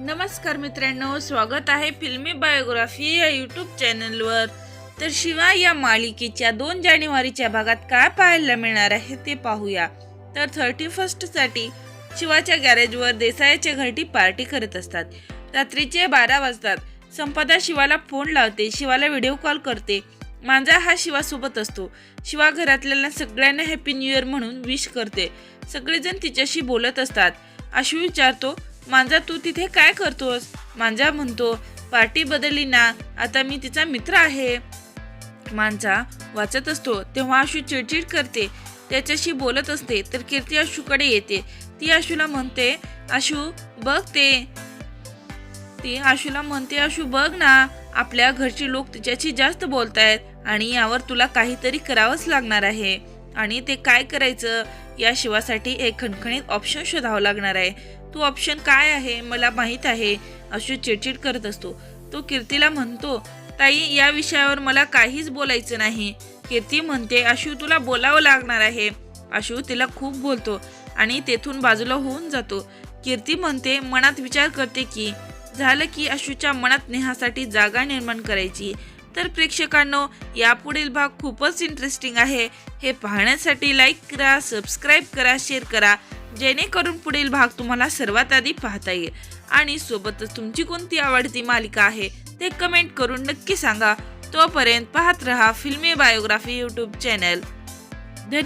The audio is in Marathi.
नमस्कार मित्रांनो स्वागत आहे फिल्मी बायोग्राफी या यूट्यूब चॅनलवर तर शिवा या मालिकेच्या दोन जानेवारीच्या भागात काय पाहायला मिळणार आहे ते पाहूया. तर थर्टी फर्स्टसाठी शिवाच्या गॅरेजवर देसाईच्या घरटी पार्टी करत असतात. रात्रीचे बारा वाजतात. संपदा शिवाला फोन लावते शिवाला व्हिडिओ कॉल करते. मांजा हा शिवासोबत असतो. शिवा घरातल्या सगळ्यांना हॅपी न्यू इयर म्हणून विश करते. सगळेजण तिच्याशी बोलत असतात. अशी विचारतो मांजा तू तिथे काय करतोस? मांजा म्हणतो पार्टी बदलली ना आता मी तिचा मित्र आहे. मांजा वाचत असतो तेव्हा आशू चिडचिड करते. त्याच्याशी बोलत असते तर कीर्ती आशूकडे येते. ती आशूला म्हणते आशू बघ ते. ती आशूला म्हणते आशू बघ ना आपल्या घरचे लोक तिच्याशी जास्त बोलतायत आणि यावर तुला काहीतरी करावंच लागणार आहे. आणि ते काय करायचं या शिवासाठी एक खणखणीत ऑप्शन शोधावं लागणार आहे. तो ऑप्शन काय आहे मला माहीत आहे अशू चिडचिड करत असतो. तो कीर्तीला म्हणतो ताई या विषयावर मला काहीच बोलायचं नाही. कीर्ती म्हणते आशू तुला बोलावं लागणार आहे. आशू तिला खूप बोलतो आणि तेथून बाजूला होऊन जातो. कीर्ती म्हणते मनात विचार करते की झालं की आशूच्या मनात नेहासाठी जागा निर्माण करायची. तर प्रेक्षकांनो यापुढील भाग खूपच इंटरेस्टिंग आहे. हे पाहण्यासाठी लाईक करा सबस्क्राईब करा शेअर करा. जेणेकरून पुढील भाग तुम्हाला सर्वात आधी पाहता येईल. आणि सोबतच तुमची कोणती आवडती मालिका आहे ते कमेंट करून नक्की सांगा. तोपर्यंत पाहत रहा फिल्मी बायोग्राफी यूट्यूब चॅनल धन्यवाद.